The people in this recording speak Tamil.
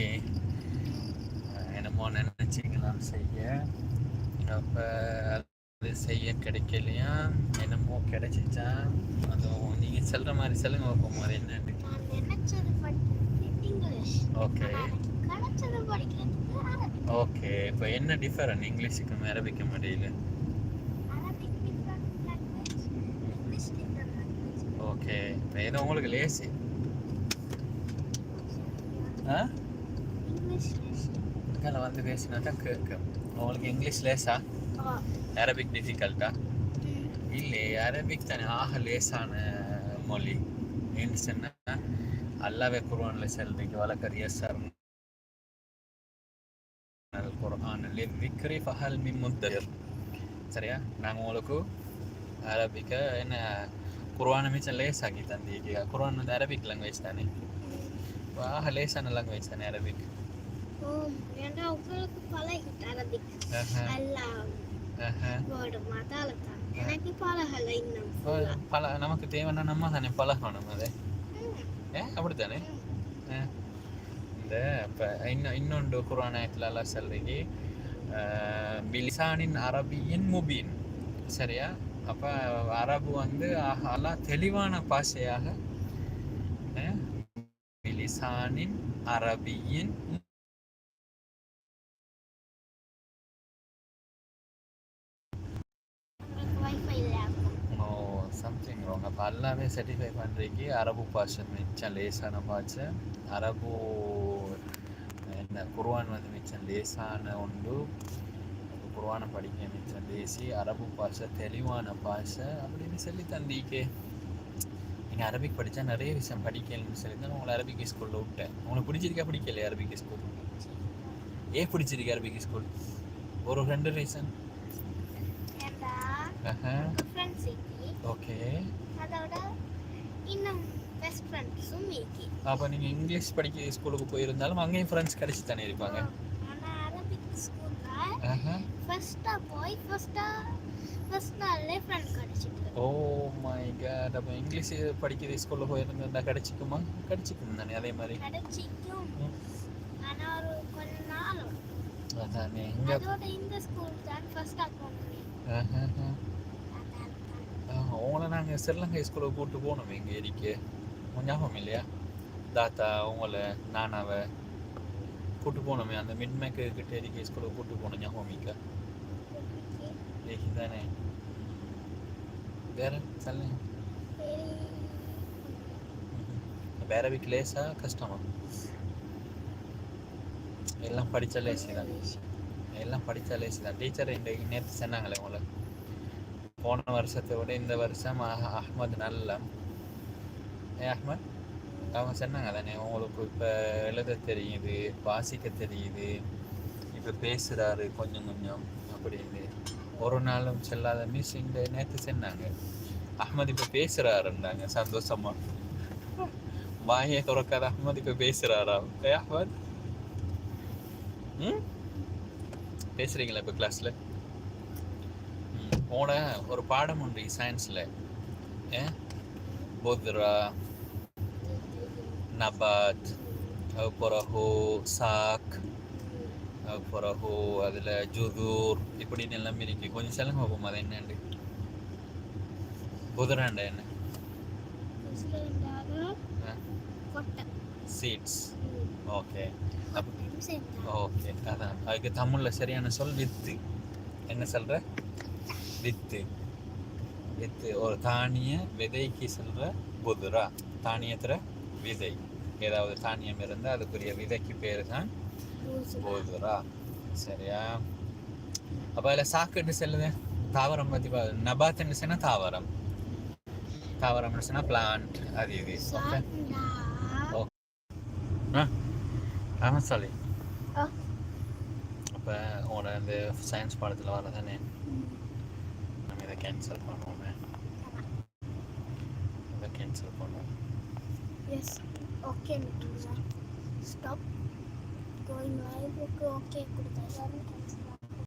ஓகே. என்னமோ நினச்சிக்கலாம் செய்ய. அப்போ அது செய்ய கிடைக்கலையா? என்னமோ கிடைச்சிச்சா? அதுவும் நீங்கள் சொல்கிற மாதிரி சொல்லுங்க பார்ப்போம் அது என்னன்னு. ஓகே. ஓகே. இப்போ என்ன டிஃபரன் இங்கிலீஷுக்கும் அரபிக்கும் இடையில? Language okay. இப்போ ஏதோ உங்களுக்கு லேசி ஆ? தான் கேட்கும் உங்களுக்கு இங்கிலீஷ் லேசா அரபிக் டிஃபிகல்ட்டா இல்லை அரபிக் தானே ஆக லேசான மொழி ஏன்னு சொன்னால் அல்லாவே குர்ஆனில் செல்விக்கு வழக்கறிய சார் குர்ஆன் லிக்ரி ஃபஹல் மின் முத்தர் சரியா நாங்கள் உங்களுக்கு அரபிக்க என்ன குர்ஆனை மிச்சம் லேசாக்கி தந்தீங்க குர்ஆன் வந்து அரபிக் லாங்குவேஜ் தானே ஆக லேசான லாங்குவேஜ் தானே அரபிக் எல்லாம் எனக்கு பழகல இன்னும் இப்போ பல நமக்கு தேவைன்னா நம்ம தானே பழகணும் அது. ஏ அப்படித்தானே. இந்த இப்போ இன்னும் இன்னொன்று குரானாயத்தில் எல்லாம் சொல்றீங்க பிலிசானின் அரபியின் முபீன். சரியா? அப்போ அரபு வந்து அலா தெளிவான பாஷையாக பிலிசானின் அரபியின் உங்களுக்கு வைஃபை இல்லையா ஓ ராங் அப்போ எல்லாமே சர்டிஃபை பண்ணுறீங்க அரபு பாஷை மிச்சம் லேசான பாஷை அரபு என்ன குர்ஆன் வந்து மிச்சம் லேசான உண்டு குர்ஆனை படிக்க மிச்சம் லேசி அரபு பாஷை தெளிவான பாஷை அப்படின்னு சொல்லி தந்தீக்கே நீங்கள் அரபிக் படித்தா நிறைய விஷயம் படிக்கணும்னு சொல்லி தான் உங்களை அரபிக் ஸ்கூலில் விட்டேன் உங்களுக்கு பிடிச்சிருக்கா பிடிக்கலையா அரபிக் ஸ்கூல் ஏன் பிடிச்சிருக்கு அரபிக் ஸ்கூல் ஒரு ரெண்டு ரீசன் ஃப்ரெண்ட்ஸ் ஓகே அதோட இன்னும் பெஸ்ட் ஃப்ரெண்ட்ஸும் இருக்கு அப்போ நீங்கள் இங்கிலீஷ் படிக்க ஸ்கூலுக்கு போயிருந்தாலும் அங்கேயும் ஃப்ரெண்ட்ஸ் கிடைச்சி தானே இருப்பாங்க ஆனா அரபிக் ஸ்கூல்ல ஆஹா. ஃபர்ஸ்டா போய் ஃபர்ஸ்டா ஃபர்ஸ்ட் நாள்லே ஃப்ரெண்ட் கிடைச்சிட்டு ஓ மை காட் அப்போ இங்கிலீஷ் படிக்கிற ஸ்கூலில் போயிருந்தா கிடைச்சிக்குமா? கிடைச்சிக்கும் தானே அதே மாதிரி. கிடைச்சிக்கும். ம். ஆனா ஒரு கொஞ்ச நாள். அதானே இங்கே அதோட இந்த ஸ்கூல் தான் ஃபர்ஸ்டா போனேன் உங்களை நாங்கள் ஸ்ரீலங்கா ஸ்கூலுக்கு கூப்பிட்டு போனோம் எங்கள் ஏரிக்கு. ஞாபகம் இல்லையா? தாத்தா உங்களை நானாவை கூப்பிட்டு போனோமே அந்த மிட்மேக்கு கிட்ட ஏரிக்கு ஸ்கூலுக்கு கூப்பிட்டு போனோம் ஞாபகம் மிக்க தானே வேற சொல்லுங்க வேற வீக் லேசா கஷ்டமா? எல்லாம் படிச்ச லேசி. தான் எல்லாம் படிச்ச லேசி தான் டீச்சர் இன்றைக்கு நேற்று சொன்னாங்களே உங்களை. போன வருஷத்தை விட இந்த வருஷம் அஹ் அஹ்மத் நல்ல. ஏ அஹ்மத்? அவங்க சொன்னாங்க தானே உங்களுக்கு இப்போ எழுத தெரியுது வாசிக்க தெரியுது இப்போ பேசுகிறாரு கொஞ்சம் கொஞ்சம் அப்படின்னு. ஒரு நாளும் செல்லாத மிஸ் இந்த நேற்று சொன்னாங்க. அஹ்மத் இப்போ பேசுகிறாருன்றாங்க சந்தோஷமா. வாயை துறக்காத அஹ்மத் இப்போ பேசுகிறாரா ஏ அஹ்மத்? ம்? பேசுகிறீங்களா இப்போ கிளாஸில் போன ஒரு பாடம் உண்டு சயின்ஸில் ஏ? புத்ரா நபாத் பிறகு சாக் பிறகு அதில் ஜுதூர் இப்படின்னு எல்லாம் இருக்கு. கொஞ்சம் சொல்லுங்க பார்ப்போம் அது என்னண்டு? புதுராண்டா என்ன? சீட்ஸ் ஓகே ஓகே அதான். அதுக்கு தமிழில் சரியான சொல் வித்து. என்ன சொல்கிற வித்து. வித்து ஒரு தானிய விதைக்கு சொல்கிற புதுரா. தானியத்தில் விதை. ஏதாவது தானியம் இருந்தால் அதுக்குரிய விதைக்கு பேர் தான் போதுரா. சரியா? அப்போ அதில் சாக்குன்னு சொல்லுது? தாவரம் பற்றி நபாத்துன்னு சொன்னால் தாவரம். தாவரம்னு சொன்னால் பிளான்ட் அது இது. ஓகே ஆ ஆமாம் சாலி. அப்போ உங்களோட இந்த சயின்ஸ் பாடத்தில் வரதானே நம்ம இதை கேன்சல் பண்ணுவோமே இதை கேன்சல் பண்ணுவோம் Yes. Okay, Medusa. Stop. Going live. Okay, okay. கொடுத்தா